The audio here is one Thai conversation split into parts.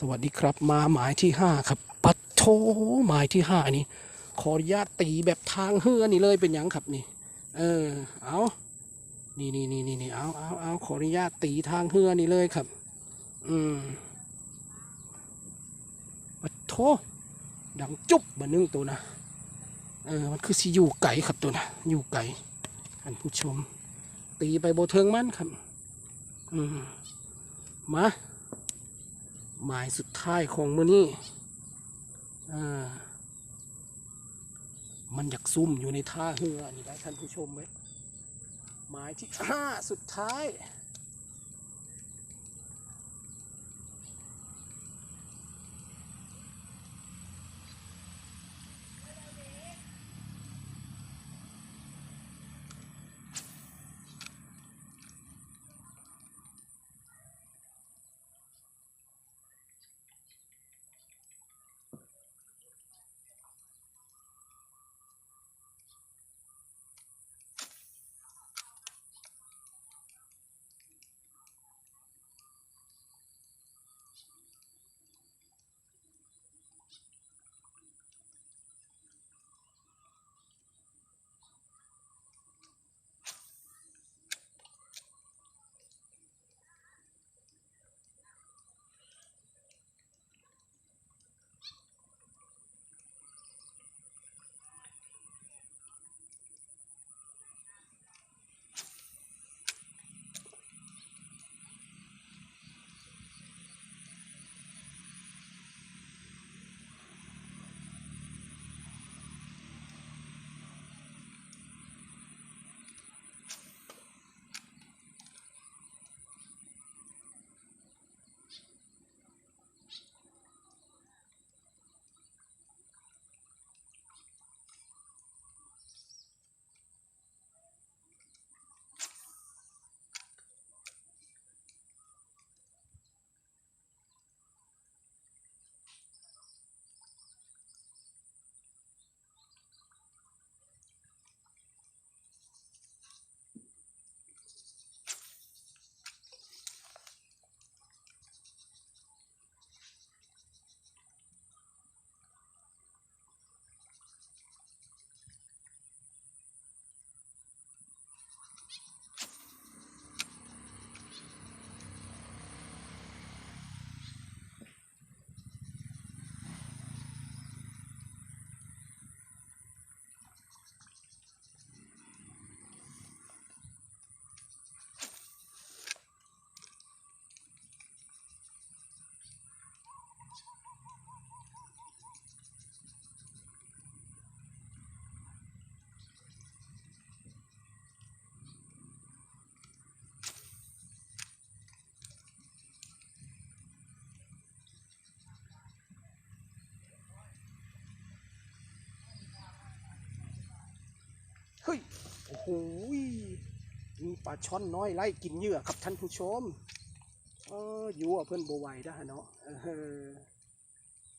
สวัสดีครับมาหมายที่ห้าครับ ปัดโทหมายที่ห้านี่ขออนุญาตตีแบบทางเฮือนี่เลยเป็นยังครับนี่ เออ เอานี่นี่นี่นี่นี่เอาเอาเอาขออนุญาตตีทางเฮือนี่เลยครับ อืมปัดโทดังจุ๊บบันนึงตัวนะเออมันคือสิอยู่ไก่ครับตัวนะอยู่ไก่ท่านผู้ชม ตีไปโบเทิงมันครับ อืมมา หมายสุดท้ายของมือนี้อ่ามันอยากซุ่มอยู่ในท่าเฮือนี่ได้ท่านผู้ชมไหมหมายที่ห้าสุดท้าย เฮ้ย โอ้โหมีปลาช่อนน้อยไล่กินเหยื่อครับท่านผู้ชมเอออยู่อะเพื่อนบไวได้อเนาะเออ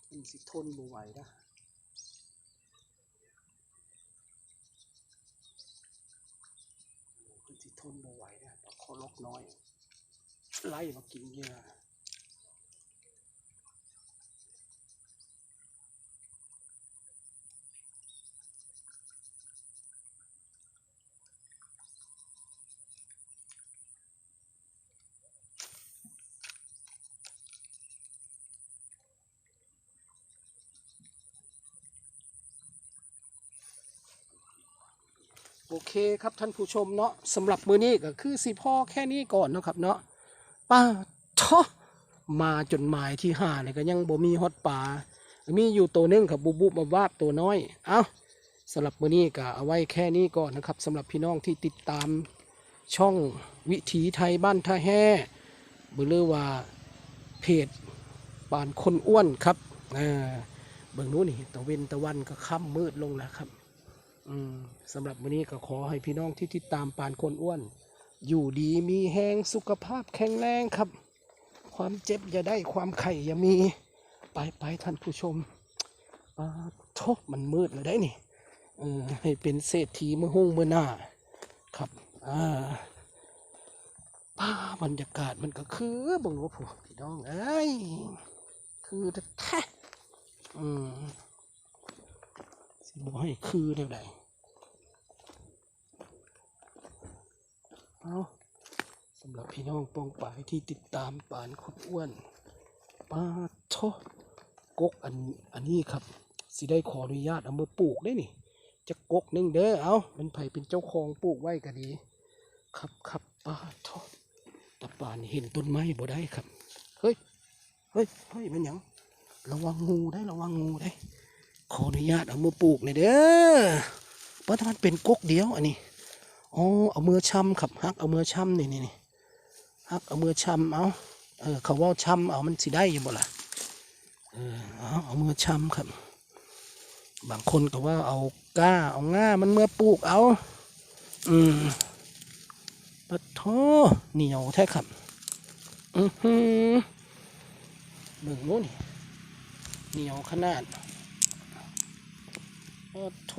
เพิ่นสิทนบไวได้เพิ่นสิทนบไวได้ปลาคอลกน้อย ไล่มากินเหยื่อ โอเคครับท่านผู้ชมเนาะสำหรับมือนี้ก็คือสิพ่อแค่นี้ก่อนเนาะครับเนาะป้าท้อมาจนหมายที่ห้าเนี่ยก็ยังบ่มีฮอตป่ามีอยู่ตัวหนึงครับบุบบุบมาวาบตัวน้อย เอาสำหรับมือนี้ก็เอาไว้แค่นี้ก่อนนะครับสำหรับพี่น้องที่ติดตามช่องวิถีไทยบ้านท่าแห่หรือว่าเพจบานคนอ้วนครับอ่าเบิ่งนู้นนี่ตะเวนตะวันก็ค่ำมืดลงแล้วครับ สำหรับวันนี้ก็ขอให้พี่น้องที่ติดตามปานคนอ้วน อยู่ดีมีแหงสุขภาพแข็งแรงครับ ความเจ็บอย่าได้ความไข่อย่ามี ไปไปท่านผู้ชมปาโทมันมืดเลยได้นี่เออให้เป็นเศรษฐีเมื่อหงเมื่อหน้า ครับอ่าป้าบรรยากาศมันก็คือบังว่าผู้พี่น้องเอ้ยคือแท้อืม บอกให้คือเดี๋ยวใดเอาสำหรับพี่น้องปองปายที่ติดตามปานขุดอ้วนปาโทกกอันอันนี้ครับ สิได้ขออนุญาตเอามาปลูกได้นี่ จะกกหนึงเด้อเอาเป็นไผเป็นเจ้าของปลูกไว้ก็ดี ครับครับปาโทตะปานเห็นต้นไม้บ่ได้ครับ เฮ้ย เฮ้ย เฮ้ย มันยัง ระวังงูได้ ระวังงูได้ ขออนุญาตเอามือปลูกเลยเด้อเพราะมันเป็นกกเดียวอันนี้อ๋อเอามือช้ำครับฮักเอามือช้ำนี่นี่นี่ฮักเอามือช้ำเอาเออเขาว่าช้ำเอามันสิได้อยู่บ่ล่ะเออเอาเอามือช้ำครับ บางคนก็ว่าเอาก้าเอาง่ามันเมื่อปลูกเอา อืมปะโทเหนียวแท้ครับอือหือเบิ่งโนู้นเหนียวขนาด โอ้โถ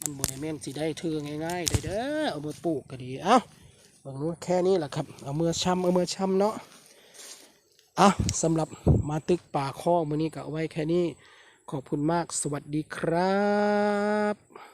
มันบริเมนสิได้เทือง่ายๆได้เด้อเอามือปลูกก็ดี เอ้าบางนู้นแค่นี้แหละครับ เอามือช้ำเอามือช้ำเนาะอะสำหรับมาตึกป่าข้อมือนี้ก็เอาไว้แค่นี้ ขอบคุณมาก สวัสดีครับ